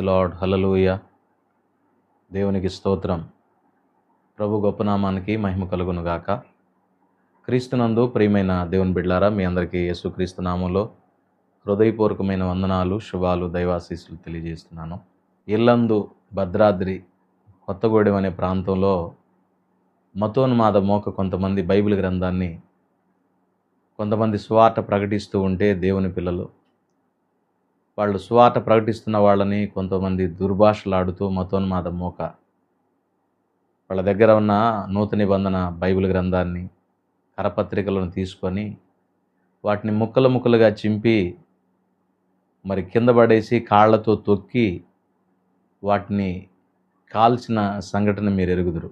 Lord హలలుయ దేవునికి స్తోత్రం. ప్రభు గొప్పనామానికి మహిమ కలుగును గాక. క్రీస్తునందు ప్రియమైన దేవుని బిడ్లారా మీ అందరికీ యేసుక్రీస్తు నామంలో హృదయపూర్వకమైన వందనాలు శుభాలు దైవాశీస్సులు తెలియజేస్తున్నాను. ఇల్లందు భద్రాద్రి కొత్తగూడెం అనే ప్రాంతంలో మతోన్మాద మోక కొంతమంది బైబిల్ గ్రంథాన్ని కొంతమంది స్వార్థ ప్రకటిస్తూ ఉంటే దేవుని పిల్లలు వాళ్ళు సువార్త ప్రకటిస్తున్న వాళ్ళని కొంతమంది దుర్భాషలాడుతూ మతోన్మాద మోక. వాళ్ళ దగ్గర ఉన్న నూతన నిబంధన బైబిల్ గ్రంథాన్ని కరపత్రికలను తీసుకొని వాటిని ముక్కలు ముక్కలుగా చింపి మరి కింద పడేసి కాళ్ళతో తొక్కి వాటిని కాల్చిన సంఘటన మీరు ఎరుగుదురు.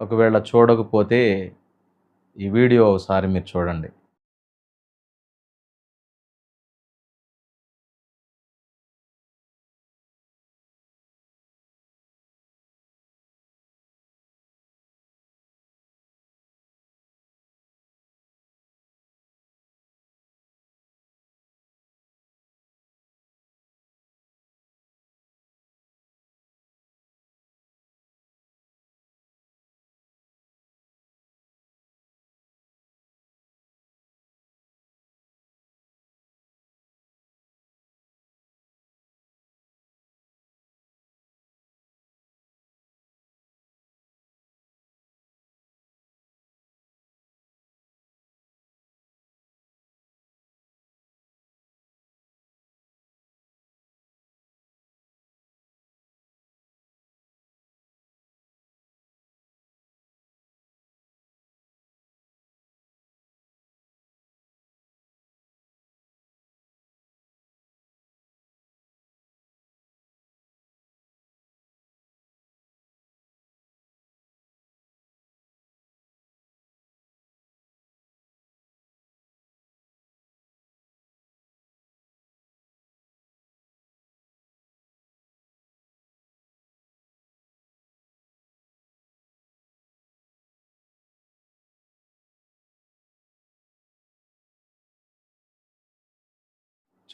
ఒకవేళ చూడకపోతే ఈ వీడియో ఒకసారి మీరు చూడండి.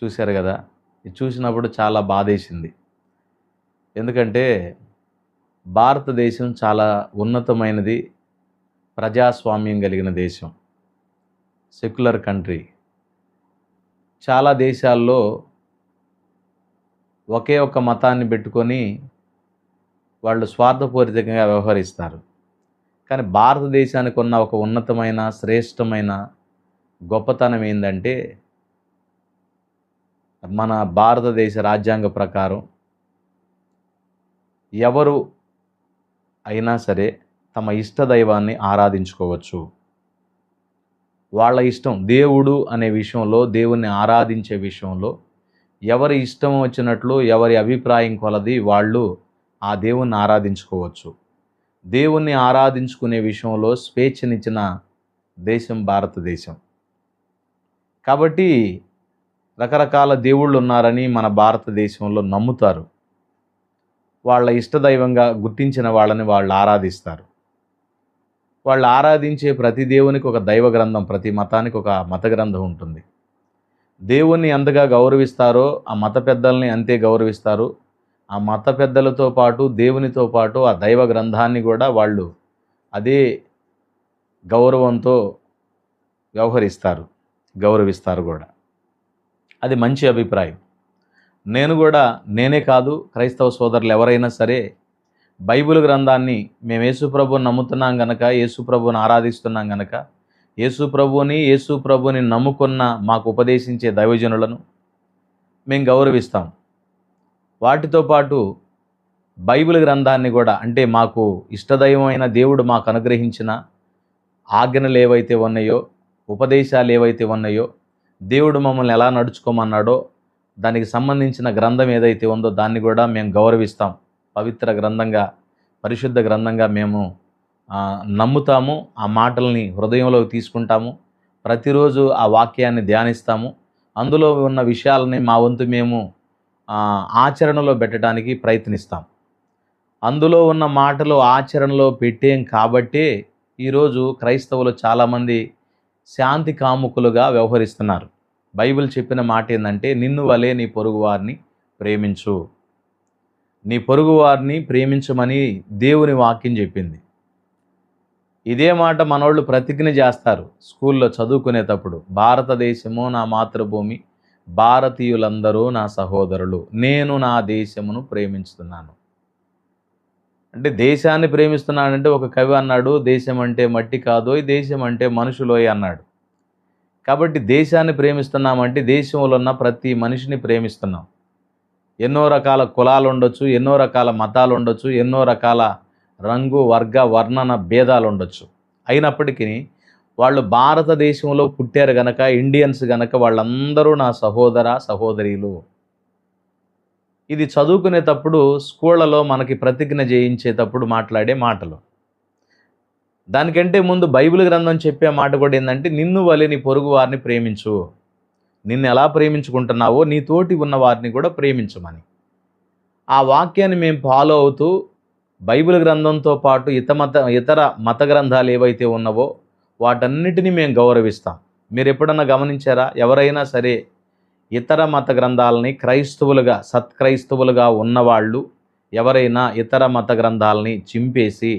చూశారు కదా ఇది చూసినప్పుడు చాలా బాధేసింది. ఎందుకంటే భారతదేశం చాలా ఉన్నతమైనది ప్రజాస్వామ్యం కలిగిన దేశం సెక్యులర్ కంట్రీ. చాలా దేశాల్లో ఒకే ఒక మతాన్ని పెట్టుకొని వాళ్ళు స్వార్థపూరితంగా వ్యవహరిస్తారు. కానీ భారతదేశానికి ఉన్న ఒక ఉన్నతమైన శ్రేష్టమైన గొప్పతనం ఏంటంటే మన భారతదేశ రాజ్యాంగ ప్రకారం ఎవరు అయినా సరే తమ ఇష్ట దైవాన్ని ఆరాధించుకోవచ్చు. వాళ్ళ ఇష్టం దేవుడు అనే విషయంలో దేవుణ్ణి ఆరాధించే విషయంలో ఎవరి ఇష్టం వచ్చినట్లు ఎవరి అభిప్రాయం కొలది వాళ్ళు ఆ దేవుణ్ణి ఆరాధించుకోవచ్చు. దేవుణ్ణి ఆరాధించుకునే విషయంలో స్వేచ్ఛనిచ్చిన దేశం భారతదేశం. కాబట్టి రకరకాల దేవుళ్ళు ఉన్నారని మన భారతదేశంలో నమ్ముతారు. వాళ్ళ ఇష్టదైవంగా గుర్తించిన వాళ్ళని వాళ్ళు ఆరాధిస్తారు. వాళ్ళు ఆరాధించే ప్రతి దేవునికి ఒక దైవ గ్రంథం ప్రతి మతానికి ఒక మత గ్రంథం ఉంటుంది. దేవుణ్ణి ఎంతగా గౌరవిస్తారో ఆ మత పెద్దల్ని అంతే గౌరవిస్తారు. ఆ మత పెద్దలతో పాటు దేవునితో పాటు ఆ దైవ గ్రంథాన్ని కూడా వాళ్ళు అదే గౌరవంతో వ్యవహరిస్తారు గౌరవిస్తారు కూడా. అది మంచి అభిప్రాయం. నేను కూడా నేనే కాదు క్రైస్తవ సోదరులు ఎవరైనా సరే బైబిల్ గ్రంథాన్ని మేము యేసుప్రభుని నమ్ముతున్నాం గనక యేసుప్రభుని ఆరాధిస్తున్నాం గనక యేసుప్రభుని యేసుప్రభుని నమ్ముకున్న మాకు ఉపదేశించే దైవజనులను మేము గౌరవిస్తాం. వాటితో పాటు బైబిల్ గ్రంథాన్ని కూడా అంటే మాకు ఇష్టదైవమైన దేవుడు మాకు అనుగ్రహించిన ఆజ్ఞలు ఏవైతే ఉన్నాయో ఉపదేశాలు ఏవైతే ఉన్నాయో దేవుడు మమ్మల్ని ఎలా నడుచుకోమన్నాడో దానికి సంబంధించిన గ్రంథం ఏదైతే ఉందో దాన్ని కూడా మేము గౌరవిస్తాం. పవిత్ర గ్రంథంగా పరిశుద్ధ గ్రంథంగా మేము నమ్ముతాము ఆ మాటల్ని హృదయంలోకి తీసుకుంటాము. ప్రతిరోజు ఆ వాక్యాన్ని ధ్యానిస్తాము. అందులో ఉన్న విషయాలని మా వంతు మేము ఆచరణలో పెట్టడానికి ప్రయత్నిస్తాం. అందులో ఉన్న మాటలు ఆచరణలో పెట్టేం కాబట్టే ఈరోజు క్రైస్తవులు చాలామంది శాంతి కాముకులుగా వ్యవహరిస్తున్నారు. బైబిల్ చెప్పిన మాట ఏంటంటే నిన్ను వలే నీ పొరుగువారిని ప్రేమించు. నీ పొరుగువారిని ప్రేమించమని దేవుని వాక్యం చెప్పింది. ఇదే మాట మనోళ్ళు ప్రతిజ్ఞ చేస్తారు స్కూల్లో చదువుకునేటప్పుడు. భారతదేశము నా మాతృభూమి భారతీయులందరూ నా సహోదరులు. నేను నా దేశమును ప్రేమించుతున్నాను. అంటే దేశాన్ని ప్రేమిస్తున్నానంటే ఒక కవి అన్నాడు దేశం అంటే మట్టి కాదోయ్ దేశం అంటే మనుషులోయ్ అన్నాడు. కాబట్టి దేశాన్ని ప్రేమిస్తున్నామంటే దేశంలో ఉన్న ప్రతి మనిషిని ప్రేమిస్తున్నాం. ఎన్నో రకాల కులాలు ఉండొచ్చు ఎన్నో రకాల మతాలు ఉండొచ్చు ఎన్నో రకాల రంగు వర్గ వర్ణన భేదాలు ఉండొచ్చు. అయినప్పటికీ వాళ్ళు భారతదేశంలో పుట్టారు గనక ఇండియన్స్ గనక వాళ్ళందరూ నా సహోదర సహోదరీలు. ఇది చదువుకునేటప్పుడు స్కూళ్ళలో మనకి ప్రతిజ్ఞ చేయించేటప్పుడు మాట్లాడే మాటలు. దానికంటే ముందు బైబిల్ గ్రంథం చెప్పే మాట కూడా ఏంటంటే నిన్ను వలె నీ పొరుగు వారిని ప్రేమించు. నిన్ను ఎలా ప్రేమించుకుంటున్నావో నీ తోటి ఉన్న వారిని కూడా ప్రేమించమని. ఆ వాక్యాన్ని మేము ఫాలో అవుతూ బైబిల్ గ్రంథంతో పాటు ఇత మత ఇతర మత గ్రంథాలు ఏవైతే ఉన్నవో వాటన్నిటిని మేము గౌరవిస్తాం. మీరు ఎప్పుడన్నా గమనించారా? ఎవరైనా సరే ఇతర మత గ్రంథాలని క్రైస్తవులుగా సత్క్రైస్తవులుగా ఉన్నవాళ్ళు ఎవరైనా ఇతర మత గ్రంథాలని చింపేసి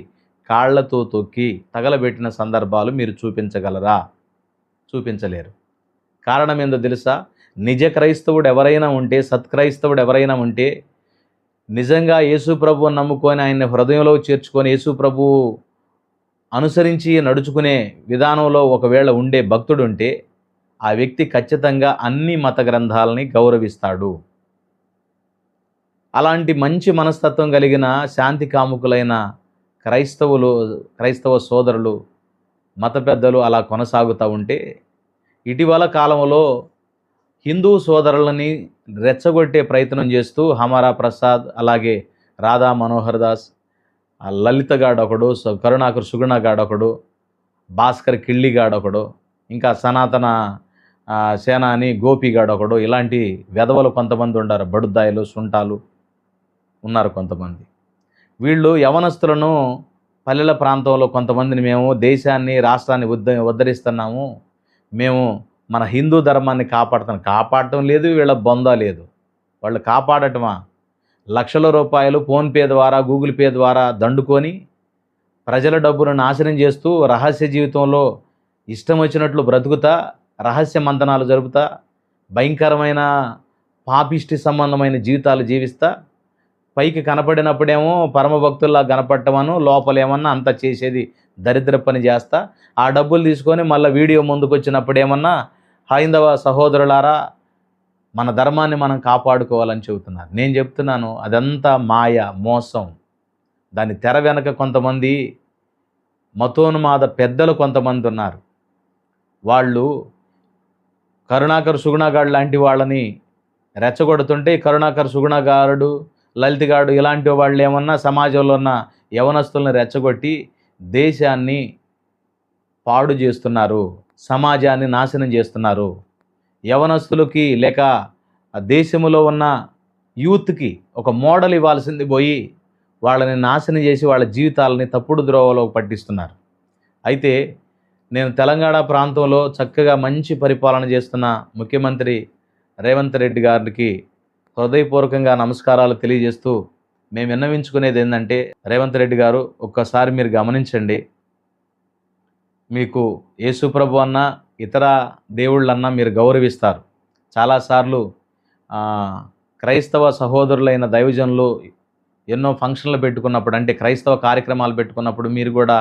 కాళ్ళతో తొక్కి తగలబెట్టిన సందర్భాలు మీరు చూపించగలరా? చూపించలేరు. కారణం ఏందో తెలుసా? నిజ క్రైస్తవుడు ఎవరైనా ఉంటే సత్క్రైస్తవుడు ఎవరైనా ఉంటే నిజంగా యేసు ప్రభువుని నమ్ముకొని ఆయన్ని హృదయంలో చేర్చుకొని యేసు ప్రభు అనుసరించి నడుచుకునే విధానంలో ఒకవేళ ఉండే భక్తుడు ఉంటే ఆ వ్యక్తి ఖచ్చితంగా అన్ని మత గ్రంథాలని గౌరవిస్తాడు. అలాంటి మంచి మనస్తత్వం కలిగిన శాంతి కాముకులైన క్రైస్తవులు క్రైస్తవ సోదరులు మత పెద్దలు అలా కొనసాగుతూ ఉంటే ఇటీవల కాలంలో హిందూ సోదరులని రెచ్చగొట్టే ప్రయత్నం చేస్తూ హమారా ప్రసాద్ అలాగే రాధా మనోహర్ దాస్ లలిత గాడొకడు కరుణాకర్ సుగుణ గాడొకడు భాస్కర్ కిళ్ళి గాడొకడు ఇంకా సనాతన సేనాని గోపిగాడు ఒకడు ఇలాంటి వెధవలు కొంతమంది ఉన్నారు బడుద్దాయిలు సుంటాలు ఉన్నారు కొంతమంది. వీళ్ళు యవనస్తులను పల్లెల ప్రాంతంలో కొంతమందిని మేము దేశాన్ని రాష్ట్రాన్ని ఉద్ధ ఉద్ధరిస్తున్నాము. మేము మన హిందూ ధర్మాన్ని కాపాడుతాం. కాపాడటం లేదు వీళ్ళ బొంద లేదు. వాళ్ళు కాపాడటమా? లక్షల రూపాయలు ఫోన్పే ద్వారా గూగుల్ పే ద్వారా దండుకొని ప్రజల డబ్బును నాశనం చేస్తూ రహస్య జీవితంలో ఇష్టం వచ్చినట్లు బ్రతుకుతా రహస్య మంతనాలు జరుపుతా భయంకరమైన పాపిష్టి సంబంధమైన జీవితాలు జీవిస్తా. పైకి కనపడినప్పుడేమో పరమభక్తుల్లా కనపడటమను లోపలేమన్నా అంత చేసేది దరిద్ర పని చేస్తా. ఆ డబ్బులు తీసుకొని మళ్ళీ వీడియో ముందుకు వచ్చినప్పుడేమన్నా హైందవ సహోదరులారా మన ధర్మాన్ని మనం కాపాడుకోవాలని చెబుతున్నారు. నేను చెప్తున్నాను అదంతా మాయ మోసం. దాని తెర వెనక కొంతమంది మతోన్మాద పెద్దలు కొంతమంది ఉన్నారు. వాళ్ళు కరుణాకర్ సుగుణగాడు లాంటి వాళ్ళని రెచ్చగొడుతుంటే కరుణాకర్ సుగుణగారుడు లలితగాడు ఇలాంటి వాళ్ళు ఏమన్నా సమాజంలో ఉన్న యవనస్తుల్ని రెచ్చగొట్టి దేశాన్ని పాడు చేస్తున్నారు సమాజాన్ని నాశనం చేస్తున్నారు. యవనస్తులకి లేక దేశంలో ఉన్న యూత్కి ఒక మోడల్ ఇవ్వాల్సింది పోయి వాళ్ళని నాశనం చేసి వాళ్ళ జీవితాలని తప్పుడు ద్రోవలో పట్టిస్తున్నారు. అయితే నేను తెలంగాణ ప్రాంతంలో చక్కగా మంచి పరిపాలన చేస్తున్న ముఖ్యమంత్రి రేవంత్ రెడ్డి గారికి హృదయపూర్వకంగా నమస్కారాలు తెలియజేస్తూ మేము విన్నవించుకునేది ఏంటంటే రేవంత్ రెడ్డి గారు ఒక్కసారి మీరు గమనించండి. మీకు యేసుప్రభు అన్న ఇతర దేవుళ్ళన్నా మీరు గౌరవిస్తారు. చాలాసార్లు క్రైస్తవ సహోదరులైన దైవజనులు ఎన్నో ఫంక్షన్లు పెట్టుకున్నప్పుడు అంటే క్రైస్తవ కార్యక్రమాలు పెట్టుకున్నప్పుడు మీరు కూడా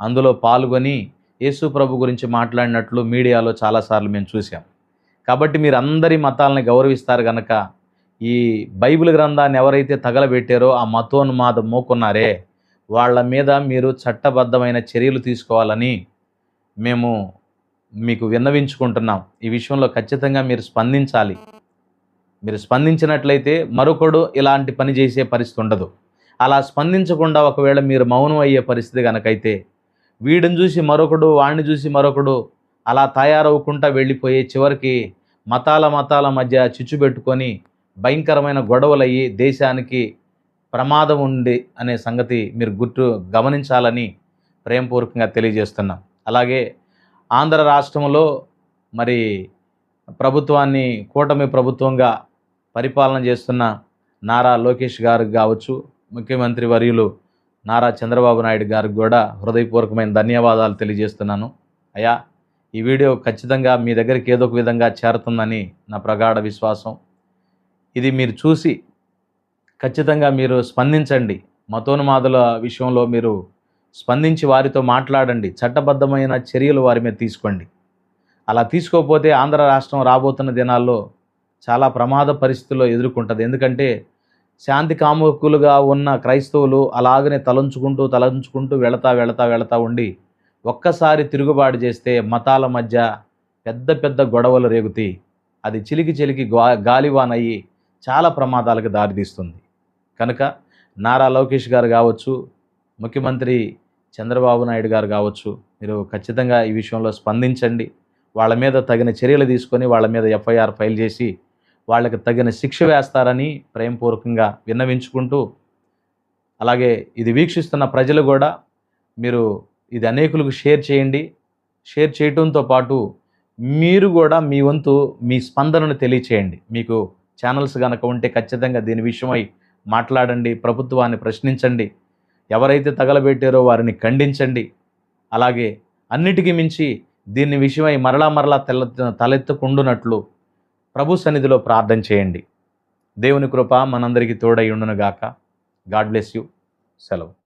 అందులో పాల్గొని యేసు ప్రభు గురించి మాట్లాడినట్లు మీడియాలో చాలాసార్లు మేము చూసాం కాబట్టి మీరు అందరి మతాలని గౌరవిస్తారు కనుక ఈ బైబిల్ గ్రంథాన్ని ఎవరైతే తగలబెట్టారో ఆ మతోన్మాద మోకున్నారే వాళ్ళ మీద మీరు చట్టబద్ధమైన చర్యలు తీసుకోవాలని మేము మీకు విన్నవించుకుంటున్నాం. ఈ విషయంలో ఖచ్చితంగా మీరు స్పందించాలి. మీరు స్పందించినట్లయితే మరొకడు ఇలాంటి పని చేసే పరిస్థితి ఉండదు. అలా స్పందించకుండా ఒకవేళ మీరు మౌనం అయ్యే పరిస్థితి కనుకైతే వీడిని చూసి మరొకడు వాడిని చూసి మరొకడు అలా తయారవుకుంటా వెళ్ళిపోయి చివరికి మతాల మతాల మధ్య చిచ్చు పెట్టుకొని భయంకరమైన గొడవలయ్యి దేశానికి ప్రమాదం ఉంది అనే సంగతి మీరు గుర్తు గమనించాలని ప్రేమపూర్వకంగా తెలియజేస్తున్నాం. అలాగే ఆంధ్ర రాష్ట్రంలో మరి ప్రభుత్వాన్ని కూటమి ప్రభుత్వంగా పరిపాలన చేస్తున్న నారా లోకేష్ గారికి కావచ్చు ముఖ్యమంత్రి వర్యులు నారా చంద్రబాబు నాయుడు గారికి కూడా హృదయపూర్వకమైన ధన్యవాదాలు తెలియజేస్తున్నాను. అయ్యా ఈ వీడియో ఖచ్చితంగా మీ దగ్గరికి ఏదో ఒక విధంగా చేరుతుందని నా ప్రగాఢ విశ్వాసం. ఇది మీరు చూసి ఖచ్చితంగా మీరు స్పందించండి. మతోన్మాదుల విషయంలో మీరు స్పందించి వారితో మాట్లాడండి. చట్టబద్ధమైన చర్యలు వారి మీద తీసుకోండి. అలా తీసుకోకపోతే ఆంధ్ర రాష్ట్రం రాబోతున్న దినాల్లో చాలా ప్రమాద పరిస్థితుల్లో ఎదుర్కొంటుంది. ఎందుకంటే శాంతి కాముకులుగా ఉన్న క్రైస్తవులు అలాగనే తలంచుకుంటూ తలంచుకుంటూ వెళతా వెళతా వెళతా ఉండి ఒక్కసారి తిరుగుబాటు చేస్తే మతాల మధ్య పెద్ద పెద్ద గొడవలు రేగుతాయి అది చిలికి చిలికి గా గాలివానయ్యి చాలా ప్రమాదాలకు దారితీస్తుంది. కనుక నారా లోకేష్ గారు కావచ్చు ముఖ్యమంత్రి చంద్రబాబు నాయుడు గారు కావచ్చు మీరు ఖచ్చితంగా ఈ విషయంలో స్పందించండి. వాళ్ళ మీద తగిన చర్యలు తీసుకొని వాళ్ళ మీద ఎఫ్ఐఆర్ ఫైల్ చేసి వాళ్ళకి తగిన శిక్ష వేస్తారని ప్రేమపూర్వకంగా విన్నవించుకుంటూ అలాగే ఇది వీక్షిస్తున్న ప్రజలు కూడా మీరు ఇది అనేకులకు షేర్ చేయండి. షేర్ చేయటంతో పాటు మీరు కూడా మీ వంతు మీ స్పందనను తెలియచేయండి. మీకు ఛానల్స్ కనుక ఉంటే ఖచ్చితంగా దీని విషయమై మాట్లాడండి ప్రభుత్వాన్ని ప్రశ్నించండి. ఎవరైతే తగలబెట్టారో వారిని ఖండించండి. అలాగే అన్నిటికీ మించి దీని విషయమై మరలా మరలా తెల్ల తలెత్తుకుండునట్లు ప్రభు సన్నిధిలో ప్రార్థన చేయండి. దేవుని కృప మనందరికీ తోడై ఉండునుగాక. God bless you. సెలవు.